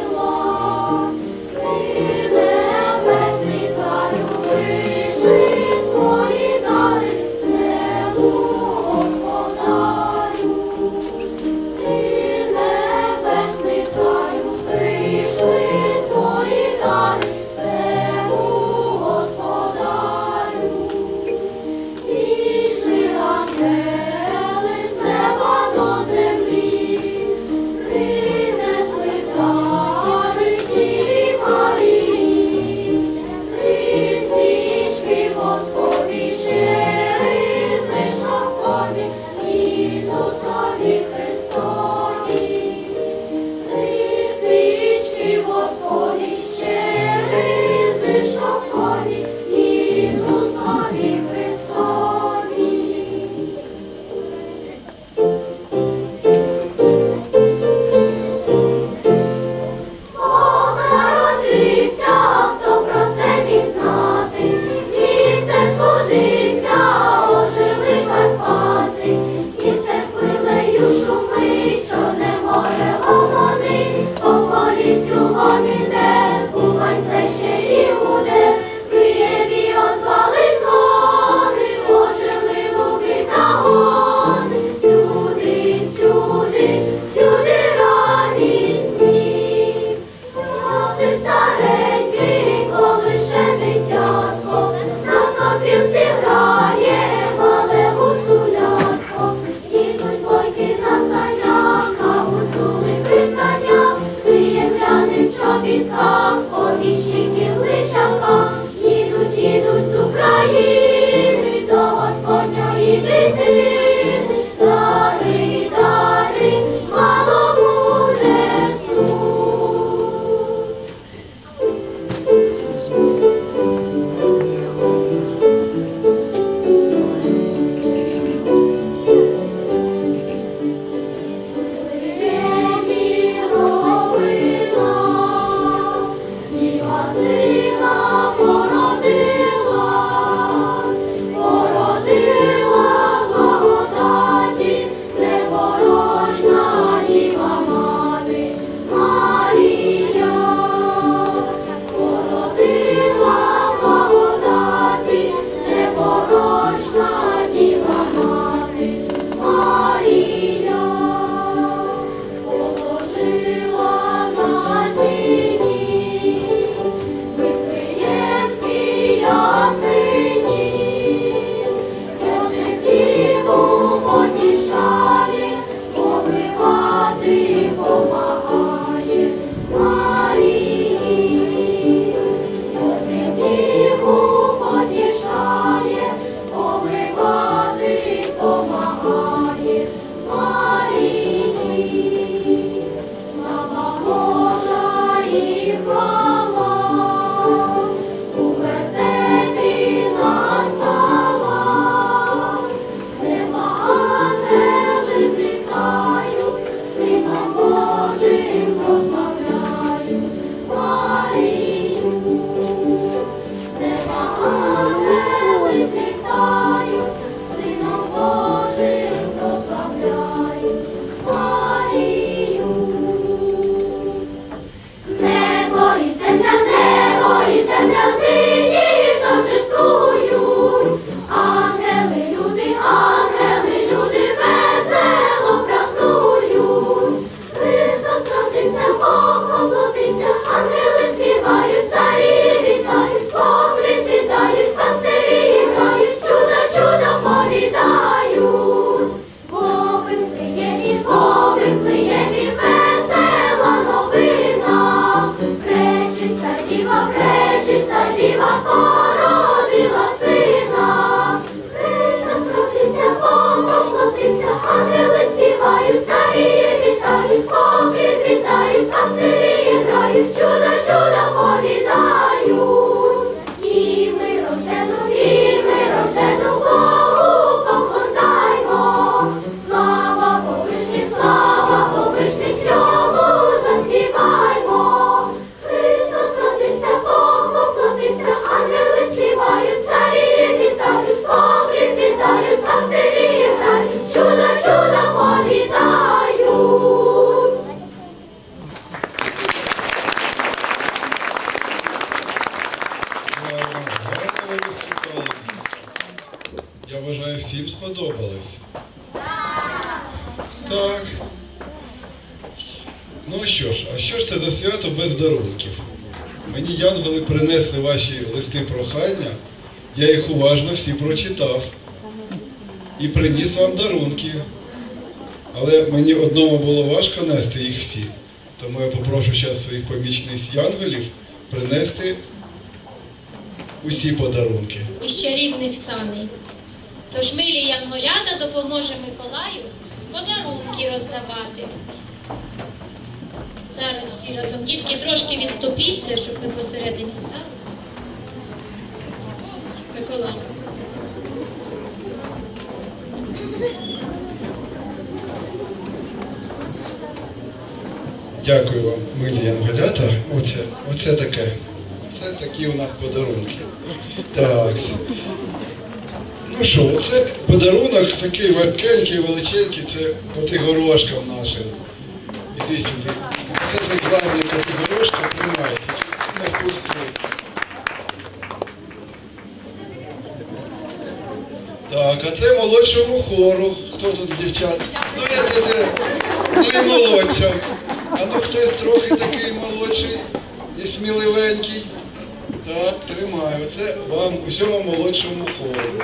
you. Ну що ж, а що ж це за свято без дарунків? Мені янголи принесли ваші листи прохання, я їх уважно всі прочитав і приніс вам дарунки. Але мені одному було важко нести їх всі. Тому я попрошу зараз своїх помічниць янголів принести усі подарунки. із чарівних саней. Тож милі янголята допоможе Миколаю подарунки роздавати. Зараз всі разом дітки трошки відступіться, щоб ми посередині стали. Миколай. Дякую вам, милі янголята. Оце, оце таке. Це такі у нас подарунки. Так. Ну що, це подарунок такий веркенький, величенький, це котигорошкам нашим. Іди сюди. Це так главний котигорошка, тримайте. Не. Так, а це молодшому хору. Хто тут з дівчат? Ну я це наймолодша. А ну хтось трохи такий молодший і сміливенький. Так, тримаю. Це вам усьому молодшому хору.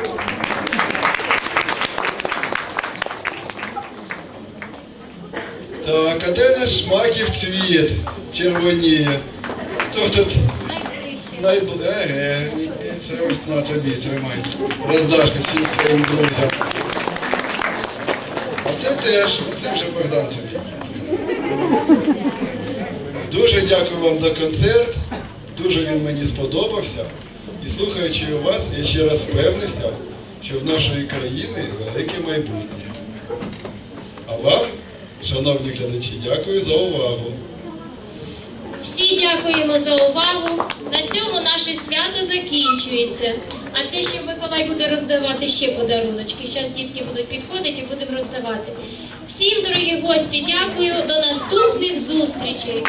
Так, а де наш маків цвіт червоніє? Хто тут Найближче. Еге, це ось на тобі тримай. Роздаш всім своїм друзям. А це теж, це вже Богдан тобі. Дуже дякую вам за концерт. Дуже він мені сподобався. І слухаючи вас, я ще раз впевнився, що в нашої країни велике майбутнє. А вам, шановні глядачі, дякую за увагу. Всі дякуємо за увагу. На цьому наше свято закінчується. А це ще Миколай буде роздавати ще подаруночки. Зараз дітки будуть підходити і будемо роздавати. Всім, дорогі гості, дякую. До наступних зустрічей.